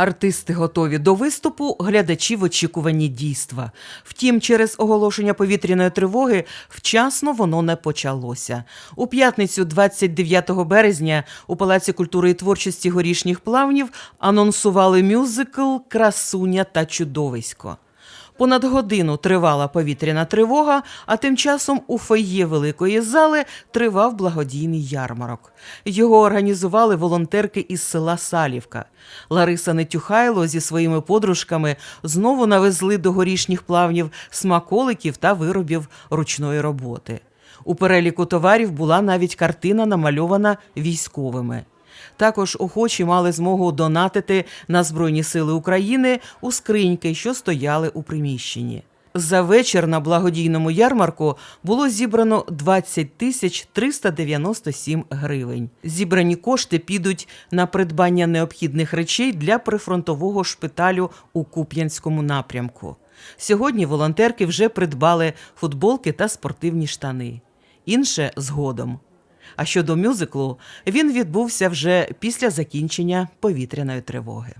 Артисти готові до виступу, глядачі в очікуванні дійства. Втім, через оголошення повітряної тривоги вчасно воно не почалося. У п'ятницю, 29 березня, у Палаці культури і творчості горішніх плавнів анонсували мюзикл Красуня та чудовисько. Понад годину тривала повітряна тривога, а тим часом у фойє великої зали тривав благодійний ярмарок. Його організували волонтерки із села Салівка. Лариса Нетюхайло зі своїми подружками знову навезли до горішніх плавнів смаколиків та виробів ручної роботи. У переліку товарів була навіть картина, намальована військовими. Також охочі мали змогу донатити на Збройні Сили України у скриньки, що стояли у приміщенні. За вечір на благодійному ярмарку було зібрано 20 тисяч 397 гривень. Зібрані кошти підуть на придбання необхідних речей для прифронтового шпиталю у Куп'янському напрямку. Сьогодні волонтерки вже придбали футболки та спортивні штани. Інше згодом. А щодо мюзиклу, він відбувся вже після закінчення повітряної тривоги.